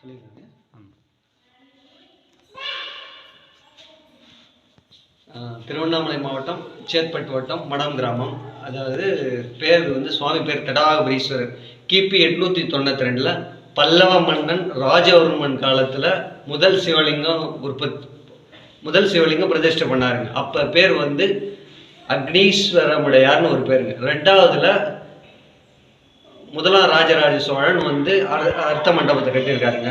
சொல்லியிருக்காங்க. திருவண்ணாமலை மாவட்டம் சேத்பட்டு வட்டம் மடம் கிராமம். அதாவது பேர் வந்து சுவாமி பேர் தடாபுரீஸ்வரர் கிபி எட்நூற்றி தொண்ணூற்றி ரெண்டில் பல்லவ மன்னன் ராஜவர்மன் காலத்தில் முதல் சிவலிங்கம் உற்பத்தி முதல் சிவலிங்கம் பிரதிஷ்டை பண்ணாருங்க. அப்போ பேர் வந்து அக்னீஸ்வரமுடையார்னு ஒரு பேருங்க. ரெண்டாவதுல முதலாம் ராஜராஜ சோழன் வந்து அர்த்த மண்டபத்தை கட்டியிருக்காருங்க.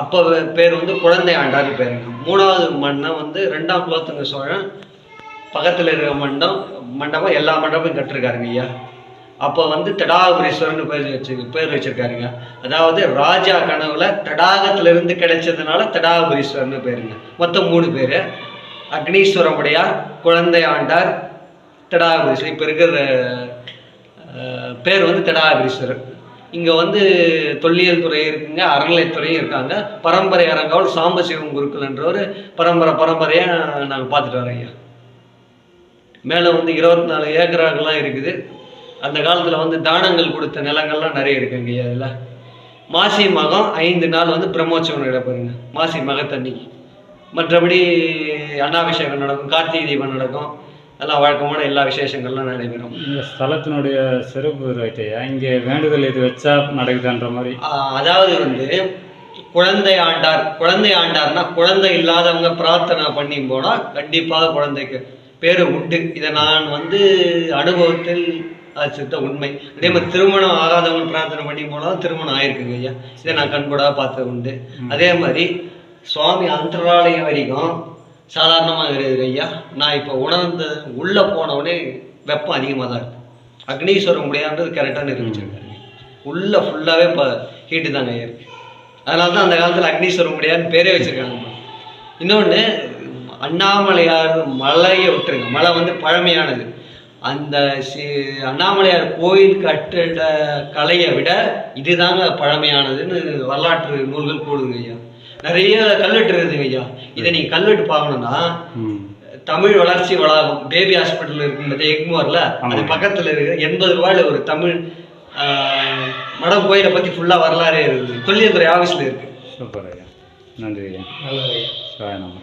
அப்போ பேர் வந்து குழந்தை ஆண்டார்னு பேருங்க மூணாவது மன்னன் வந்து ரெண்டாம் குலோத்துங்க சோழன். பக்கத்தில் இருக்கிற மண்டம் மண்டபம் எல்லா மண்டபமும் கட்டிருக்காருங்க ஐயா. அப்போ வந்து தடாகபுரீஸ்வரர்னு பேர் வச்சு பேர் வச்சிருக்காருங்க. அதாவது ராஜா கனவுல தடாகத்திலிருந்து கிடைச்சதுனால தடாபுரீஸ்வரர்னு பேருங்க. மொத்தம் மூணு பேர். அக்னீஸ்வரமுடையார் குழந்தை ஆண்டார் தடாகபுரீஸ்வரர். இப்போ இருக்கிற பேர் வந்து தடாகபுரீஸ்வரர் இங்கே வந்து தொல்லியல் துறை இருக்குங்க அறநிலைத்துறையும் இருக்காங்க. பரம்பரை அரங்காவல் சாம்பசிவம் குருக்கள்ன்றவர் பரம்பரை பரம்பரையாக நாங்கள் பார்த்துட்டு வரோம் ஐயா. மேலே வந்து இருபத்தி நாலு ஏக்கராக்கெல்லாம் இருக்குது. அந்த காலத்தில் வந்து தானங்கள் கொடுத்த நிலங்கள்லாம் நிறைய இருக்குங்க ஐயா அதில் மாசி மகம் ஐந்து நாள் வந்து பிரம்மோற்சவம் நடப்பாருங்க மாசி மகத்தன்னைக்கு. மற்றபடி அன்னாபிஷேகம் நடக்கும் கார்த்திகை தீபம் நடக்கும். எல்லாம் வழக்கமான எல்லா விசேஷங்கள்லாம் நடைபெறும். இந்த ஸ்தலத்தினுடைய சிறப்பு ரைட்டையா இங்கே வேண்டுதல் இது வச்சா நடக்குதுன்ற மாதிரி. அதாவது வந்து குழந்தை ஆண்டார் குழந்தை ஆண்டார்னா குழந்தை இல்லாதவங்க பிரார்த்தனை பண்ணி போனால் கண்டிப்பாக குழந்தைக்கு பேரு உண்டு. இதை நான் வந்து அனுபவத்தில் சித்த உண்மை. அதே மாதிரி திருமணம் ஆகாதவங்க பிரார்த்தனை பண்ணி போனால் திருமணம் ஆயிருக்குங்க ஐயா. இதை நான் கண்கூடாக பார்த்தது உண்டு. அதே மாதிரி சுவாமி அந்தராலயம் வரைக்கும் சாதாரணமாக இருக்குது ஐயா. நான் இப்போ உணர்ந்த உள்ளே போனவுடனே வெப்பம் அதிகமாக தான் இருக்கும் அக்னீஸ்வரம் முடியான்றது கரெக்டாக நிரூபிச்சிருக்காங்க உள்ளே ஃபுல்லாகவே இப்போ ஹீட்டு தாங்க இருக்கு. அதனால தான் அந்த காலத்தில் அக்னீஸ்வரம் முடியாதுன்னு பேரே வச்சுருக்காங்க. இன்னொன்று அண்ணாமலையார் மலையை விட்டுருங்க. மலை வந்து பழமையானது. அந்த சி அண்ணாமலையார் கோயில் கட்டிட கலையை விட இதுதாங்க பழமையானதுன்னு வரலாற்று நூல்கள் கூடுதுங்க ஐயா. நிறைய கல்வெட்டு இருக்குதுங்க ஐயா. இதை நீங்கள் கல்வெட்டு பார்க்கணுன்னா ம். தமிழ் வளர்ச்சி வளாகம் பேபி ஹாஸ்பிட்டல் இருக்குன்றது எக்மோர்ல அது. பக்கத்துல இருக்கு எண்பது ரூபாயில ஒரு தமிழ் மடம் கோயிலை பத்தி ஃபுல்லா வரலாறே இருக்குது. தொல்லியல் துறை ஆஃபீஸ்ல இருக்கு. சூப்பர் ஐயா. நன்றி ஐயா. சிவாய நம